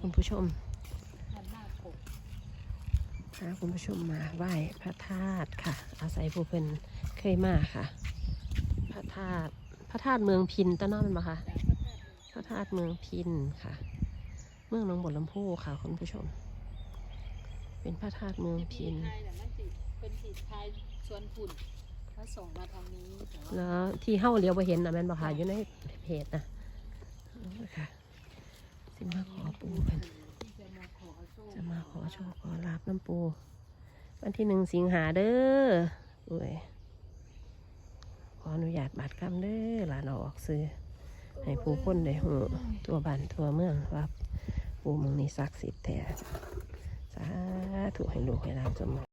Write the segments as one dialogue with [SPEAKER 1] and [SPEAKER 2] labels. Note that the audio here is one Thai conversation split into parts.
[SPEAKER 1] คุณผู้ชม
[SPEAKER 2] หันหน้าปก
[SPEAKER 1] พาคุณผู้ชมมาไหว้พระธาตุค่ะ อาศัยผู้เพิ่นเคยมาค่ะ พระธาตุพระธาตุเมืองพินตะเนอมันมาค่ะ
[SPEAKER 2] จากพระธาตุ
[SPEAKER 1] พระธาตุเมืองพินค่ะ เมืองหนองบดลำพูค่ะ คุณผู้ชม เป็นพระธาตุเมืองพิน
[SPEAKER 2] ไทยแต่ะมันสิเป็นสีไทยชวนฝุ่นถ้าส่งมาทางนี้แต่ว่า
[SPEAKER 1] แล้วที่เฮ้าเลี้ยวไปเห็นนะแม่นบอกค่ะอยู่ในเพจนะเอาค่ะ สิมาขอปูเพิ่น
[SPEAKER 2] จะมาขอโชค
[SPEAKER 1] ขอลาบน้ำปู วันที่หนึ่งสิงหาเด้ออุ้ยขออนุญาตบัตรคำเด้อหลานเอาออกซื้อ ให้ผู้คนได้หูทั่วบ้านทัวเมืองว่าปูมืองนี้ศักดิ์สิทธิ์แท้สาธุให้ลูกให้หลานสมหวัง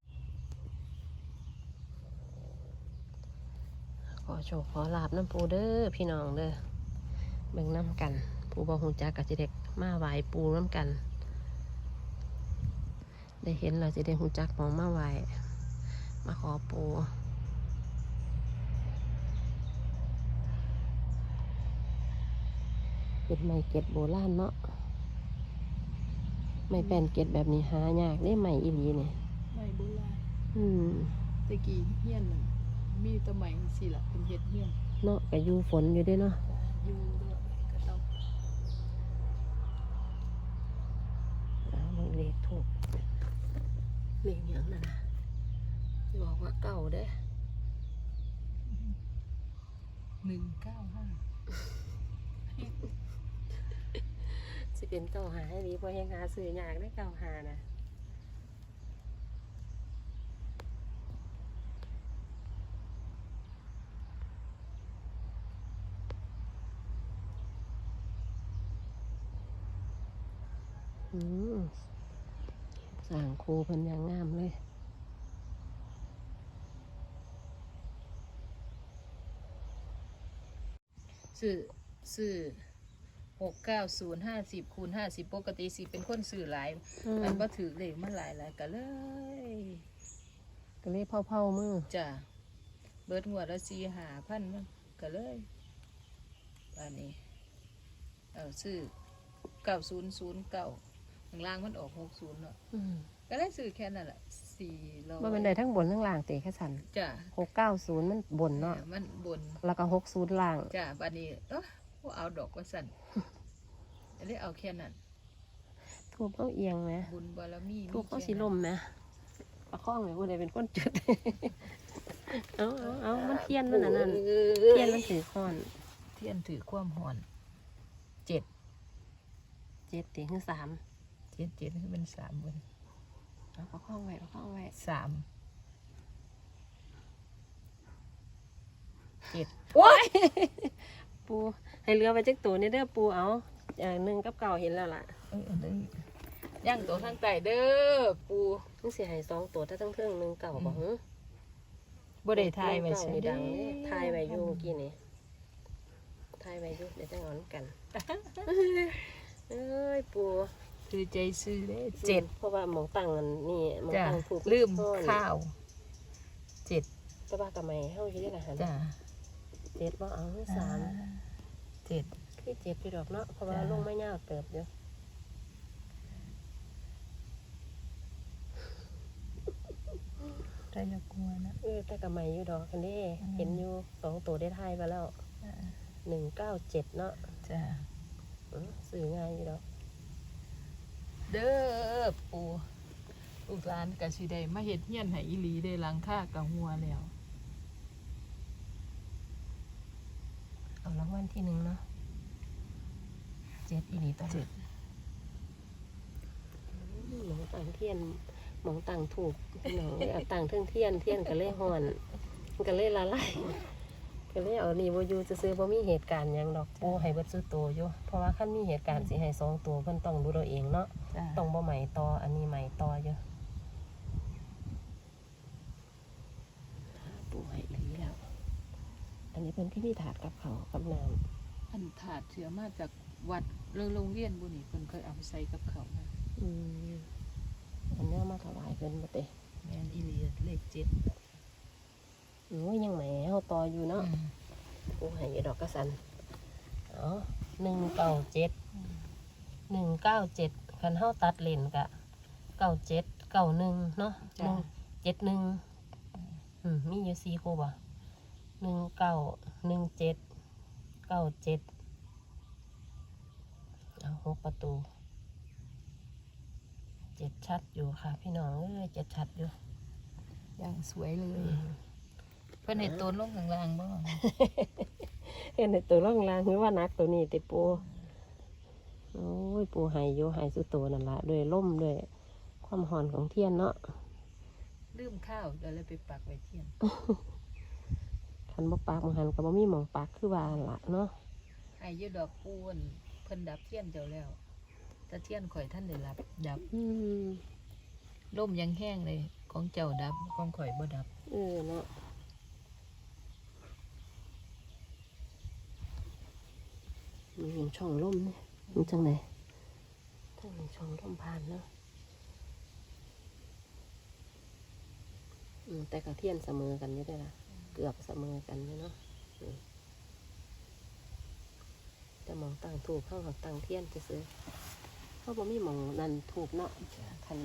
[SPEAKER 1] ขอโชคขอลาบน้ำปูเด้อพี่น้องเด้อเบิ่งน้ำกันปูบอหงจักกับจิเด็ก มาไหวปูน้ำกัน ได้เห็นเราจะได้หูจักมองมาไหวมาขอปูเป็นไม้เก็ดโบราณเนาะไม่แป้นเก็ดแบบนี้หายากได้ไม้อีหลีเนี่ย
[SPEAKER 2] ไม่โบราณ
[SPEAKER 1] อืม
[SPEAKER 2] ตะกี้เฮียนน่ะมีแตะไหมสิล่ะเป็นเฮ็ดเฮียน
[SPEAKER 1] เนาะก็อยู่ฝนอยู่เด้เนาะ
[SPEAKER 2] อยู่ด้วยก็ต้อง
[SPEAKER 1] เอาเบิ่งเลขถูก เลขหยังนั่นนะอย่าบอกว่าเก่าเด้
[SPEAKER 2] หนึ่งเก้าห้า
[SPEAKER 1] สิเป็นเก่าหาให้ดีเพราะยังหาซื้อยากได้เก่าหานะ อืม สั่งครูเพิ่นอย่างงามเลย
[SPEAKER 2] ซื้อซื้อหกเก้าศูนย์ห้าสิบคูณห้าสิบปกติสิเป็นคนซื้อหลาย
[SPEAKER 1] อืม
[SPEAKER 2] มันว่าถือเลขมันหลายหลายก็เลย
[SPEAKER 1] ก็เลยเผาเผาๆมือ
[SPEAKER 2] จ้ะเบิดหัวดละสี่หาพันมันก็เลยอันนี้เอาซื้อเก้าศูนย์ศูนย์เก้าข้างล่างมันออกหกศูนย์เนาะ
[SPEAKER 1] อืม
[SPEAKER 2] ก็ได้ซื้อแค่นั้นแหละสี่ร้อย
[SPEAKER 1] ว่ามันได้ทั้งบนทั้งล่างเตะแค่สัน
[SPEAKER 2] จ้ะ
[SPEAKER 1] หกเก้าศูนย์มันบนเนาะ
[SPEAKER 2] มันบน
[SPEAKER 1] แล้วก็หกศูนย์ล่าง
[SPEAKER 2] จ้ะบัดนี้เออบ่เอาดอกว่าสั่นอันนี้เอาแค่นั้น
[SPEAKER 1] ทูบเขาเอียงไหม
[SPEAKER 2] บุญบารมี
[SPEAKER 1] ทูบเขา
[SPEAKER 2] แค่
[SPEAKER 1] สีลมไหมประคองไหมผู้ใดเป็นคนจุด เอาเอาเอามันเทียนมันอันนั้นเทียนมันถือค้อน
[SPEAKER 2] เทียนถือความหอน เจ็ด
[SPEAKER 1] เจ็ดตีคือสาม
[SPEAKER 2] เจ็ดเจ็ดคือเป็นสามเบน
[SPEAKER 1] เอาประคองไว้ประคองไว้
[SPEAKER 2] สามเจ็ด
[SPEAKER 1] ปูให้เรือไปจักตัวนี่เด้อปูเอาอย่างหนึ่งกับเก่าเห็นแล้วล่ะ
[SPEAKER 2] เอ้ยอันนี้ย่างตัวทางใต้เด้อปู
[SPEAKER 1] มันสิให้สองตัวถ้าทั้งเทิงหนึ่งเก่าบอกหึ
[SPEAKER 2] บ่ได้ทายไว้
[SPEAKER 1] เก่า
[SPEAKER 2] ใช่
[SPEAKER 1] นี่ดังนี่ทายไว้อยู่เมื่อกี้นี่ทายไว้อยู่เดี๋ยวจะงอนกันเอ้ยปู
[SPEAKER 2] คือใจซื้อเด้เจ็ด
[SPEAKER 1] เพราะว่าหมองตั้งอันนี่หมอง
[SPEAKER 2] จ้ะ
[SPEAKER 1] ตั้งถูก
[SPEAKER 2] ลืม
[SPEAKER 1] ซ่อน
[SPEAKER 2] ข้าวเจ็ด
[SPEAKER 1] แต่ว่าทำไมเฮาคิดได้หัน
[SPEAKER 2] จ้ะ
[SPEAKER 1] เจ็ดว่าเอาคือสาม
[SPEAKER 2] เจ็ด
[SPEAKER 1] คือเจ็ดพี่ดอกเนาะเพราะว่า
[SPEAKER 2] จ้ะ
[SPEAKER 1] ลงไม่ยาวเติบเดียว
[SPEAKER 2] ได้ละกลัวนะ
[SPEAKER 1] เออแต่กระไมอยู่ดอกกันเด้
[SPEAKER 2] อืม
[SPEAKER 1] เห็นอยู่สองตัวได้ทายมาแล้วหนึ่งเก้าเจ็ดเนาะ
[SPEAKER 2] จ้ะ
[SPEAKER 1] อื้อสื่อง่ายอยู่ดอก
[SPEAKER 2] เด้อปูลูกหลานกะสิได้มาเฮ็ดเฮียนให้อีหลีได้หลังคากะหัวแล้ว
[SPEAKER 1] เอารางวัลที่หนึ่งเนาะเจ็ดอีนี่ตอน
[SPEAKER 2] เจ็ด
[SPEAKER 1] หมองต่างเทียนหมองต่างถูกพี่น้องเลยเอาต่างเทิงเทียนเทียนก็เลยห่อนมันก็เลยละลายก็เลยเอานี่บ่อยู่ซื้อๆบ่มีเหตุการณ์หยังดอกปูให้เบิดซื้อตัวอยู่เพราะว่าคันมีเหตุการณ์สิให้สองตัวเพิ่นต้องดูเราเองเนาะ
[SPEAKER 2] จ้ะ
[SPEAKER 1] ต้องบ่ใหม่ต่ออันนี้ใหม่ต่ออยู่ปูให้อีหลีแล้ว อันนี้เพิ่นที่มีถาดกับเขาวกับน้ำ
[SPEAKER 2] อันถาดเสือมาจากวัดเรื่องโรงเรียนบุนี่เพิ่นเคยเอาไปใส่กับเขาวนะ
[SPEAKER 1] อืมอันเนี้ยมาถวายเพิ่นมาเตะ
[SPEAKER 2] แม่นอีหลีเลขเจ็ด
[SPEAKER 1] โอ้ยยังไหนเฮาต่ออยู่เนาะ
[SPEAKER 2] อืม
[SPEAKER 1] กูให้อยู่ดอกกระสันเอ๋อหนึ่งเก้าเจ็ดหนึ่งเก้าเจ็ด คันเฮาตัดเลนกะเก้าเจ็ดเก้าหนึ่งเนาะห
[SPEAKER 2] จ้ะ
[SPEAKER 1] นึ่งเจ็ดหนึ่งอืมมีอยู่สี่คู่บ่หนึ่งเก้าหนึ่งเจ็ดเก้าเจ็ดเอาหกประตูเจ็ดชัดอยู่ค่ะ พี่น้องเอ้ยเจ็ดชัดอยู่
[SPEAKER 2] อย่างสวยเลย เพิ่นเห็นตัวลงข้างล่างบ่
[SPEAKER 1] เห็นในตัวล่องลางคือว่านักตัวนี้ติปู โอ้ยปูหายโยหายสุดตัวนั่นละด้วยล่มด้วย ความหอนของเทียนเนาะ
[SPEAKER 2] ลืมข้าวเดี๋ยวเลยไปปักไว้เที่ยง
[SPEAKER 1] คันบ่ปากมังหันก็บ่มีหมองปากคือว่าละเนาะ
[SPEAKER 2] ไอ้อยืดดอกปูนเพิ่นดับเทียนเจ้าแล้วแต่เทียนข่อยท่านได้รับ ดับ
[SPEAKER 1] อืม
[SPEAKER 2] ล่มยังแห้งเลย ของเจ้าดับของข่อยบ่ดับ
[SPEAKER 1] เออเนาะมีเห็นช่องล่มเนี่ย มันจังไหนถ้ามีช่องล่มผ่านเนาะแต่กับเทียนเสมอกันอยู่ได้ละเกือบเสมอกันอยู่เนาะอืมองตั้งถูกเข้ากับตั้งเทียนจะซื้อเขาบ่มีมองนั่นถูกเนาะคัน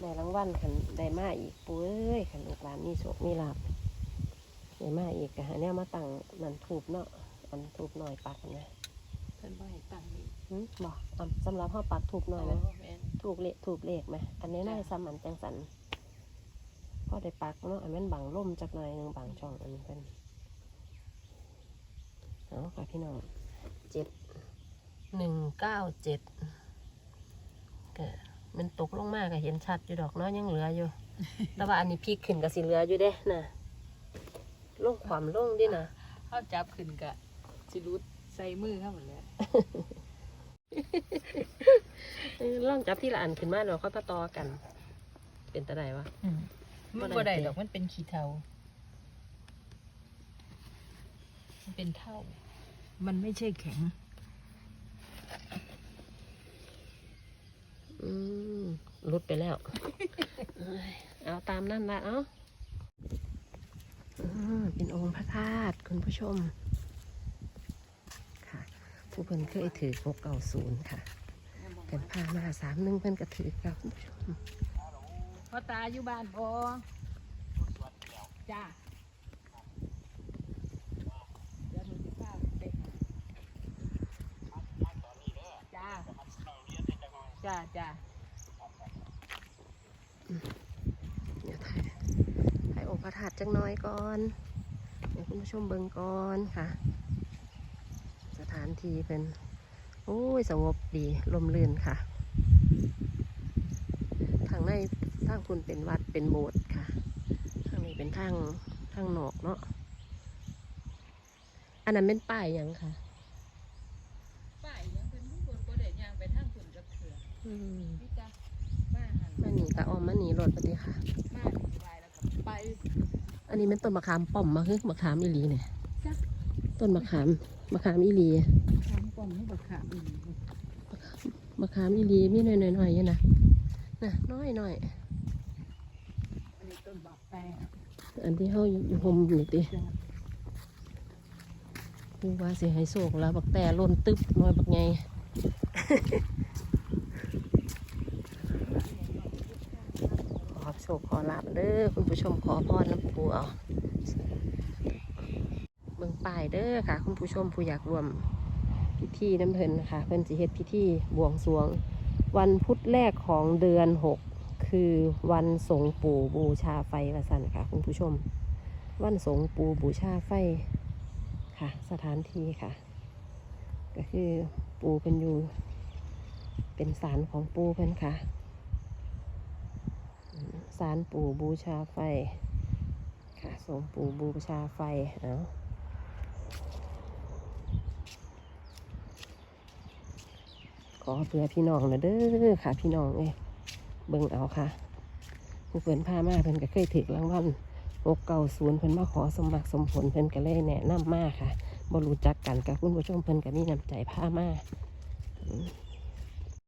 [SPEAKER 1] ได้รางวัลคันได้มาอีกปุ้ยคันลูกหลานมีโชคมีลาบได้มาอีกก็หาแนวมาตั้งนั่นถูกเนาะอันถูกหน่อยปักนะ
[SPEAKER 2] พิ่นบ่ให้ตั้งนี่
[SPEAKER 1] หึบอกอันสำหรับเขาปักถูกหน่อยนะ
[SPEAKER 2] แม่น
[SPEAKER 1] ถูกเลขถูกเลขไหม อันนี้น่าจะซ้ำอันจังสันพอได้ปักเนาะ อันนั้นบังล่มจักหน่อยหนึงบังช่องอันนี้เป็นเอาค่ะพี่น้องเจ็ดหนึ่งเก้าเจ็ดก็มันตกลงมากก็เห็นชัดอยู่ดอกเนาะยังเหลืออยู่ แต่ว่าอันนี้พลิกขึ้นก็สิเหลืออยู่เด้นะลงความลงดินะ
[SPEAKER 2] เฮาจับขึ้นก็สิรุดใส่มือเฮาหมดแล้ว
[SPEAKER 1] เออลองจับที่ละอันขึ้นมาเดี๋ยวค่อยมาต่อกัน เป็นตะไดวะ
[SPEAKER 2] มัน
[SPEAKER 1] บ่
[SPEAKER 2] บ่
[SPEAKER 1] ได้
[SPEAKER 2] ได้
[SPEAKER 1] เตะ
[SPEAKER 2] ดอกมันเป็นขี้เทามันเป็นเท่า มันไม่ใช่แข็ง
[SPEAKER 1] อืมรุดไปแล้วเอ้ยเอาตามนั่นละเอาอืมเป็นองค์พระธาตุคุณผู้ชมค่ะ ผู้เพิ่นเคยถือหกเก้าศูนย์ค่ะเพิ่นพามาสามหนึ่งเพิ่นก็ถือค่ะคุณผู้ชม
[SPEAKER 2] พ่อตาอยู่บ้านพอจ้าเดี๋ยวหนูจะพาไปหาจ้าจ้าจ้า
[SPEAKER 1] เดี๋ยวถ่ายถ่ายองค์พระธาตุจังน้อยก่อนเดี๋ยวคุณผู้ชมเบิ่งก่อนค่ะส ถานที่เป็นโอ้ยสงบดีลมลื่นค่ะ ทางในทางคุณเป็นวัดเป็นโบสถ์ค่ะ ทางนี้เป็นทางทางนอกเนาะ อันนั้นเป็นป้ายหยังค่ะ
[SPEAKER 2] ป้ายยังเป็นผู้คนบ่ได้ย่างไปทางฝุ่นกับเถื่อ
[SPEAKER 1] อืม
[SPEAKER 2] พี่จ้ามาหัน
[SPEAKER 1] มาหนีกะออมมาหนีรถปฏิค่ะ
[SPEAKER 2] มาถึงวายแล้วก็ไป
[SPEAKER 1] อันนี้เป็นต้นมะขามป้อมมาคือมะขามอีหลีเนี่ย
[SPEAKER 2] จ้ะ
[SPEAKER 1] ต้นมะขาม มะขามอีหลี
[SPEAKER 2] ถามก่อนให้บักขามอีก
[SPEAKER 1] มะขามอีหลีมีหน่อยหน่อยๆอยนะน่ะน้อยหน่อย
[SPEAKER 2] อัน
[SPEAKER 1] ที่เฮาอยู่ห่มนี่ติ
[SPEAKER 2] จ้ะ
[SPEAKER 1] ดูว่าสิให้โศกแล้วบักแต่ล้นตึบน้อยบักไงขอโชคขอลาบเด้อคุณผู้ชมขอพรน้ำปูเอาเบิ่งป้ายเด้อค่ะ คุณผู้ชมผู้อยากรวมพิธีน้ำเพลินนะคะเพิ่นสิเฮ็ดพิธีบวงสรวง วันพุธแรกของเดือนหกคือวันสงปู่บูชาไฟละสันค่ะ คุณผู้ชม วันสงปู่บูชาไฟค่ะ สถานที่ค่ะ ก็คือปูเป็นอยู่ เป็นศาลของปูเพิ่นค่ะศาลปู่บูชาไฟค่ะสงปู่บูชาไฟ เอา ขอเพื่อพี่น้องนะเด้อค่ะ พี่น้องเอ้เบิ่งเอาค่ะผู้เพิ่นพามาเพิ่นก็เคยถือรางวัลหกเก่าศูนย์เพิ่นมาขอสมบักสมผลเพิ่นก็เลยแนะนำมาค่ะบ่รู้จักกันกับคุณผู้ชมเพิ่นก็มีน้ำใจพามา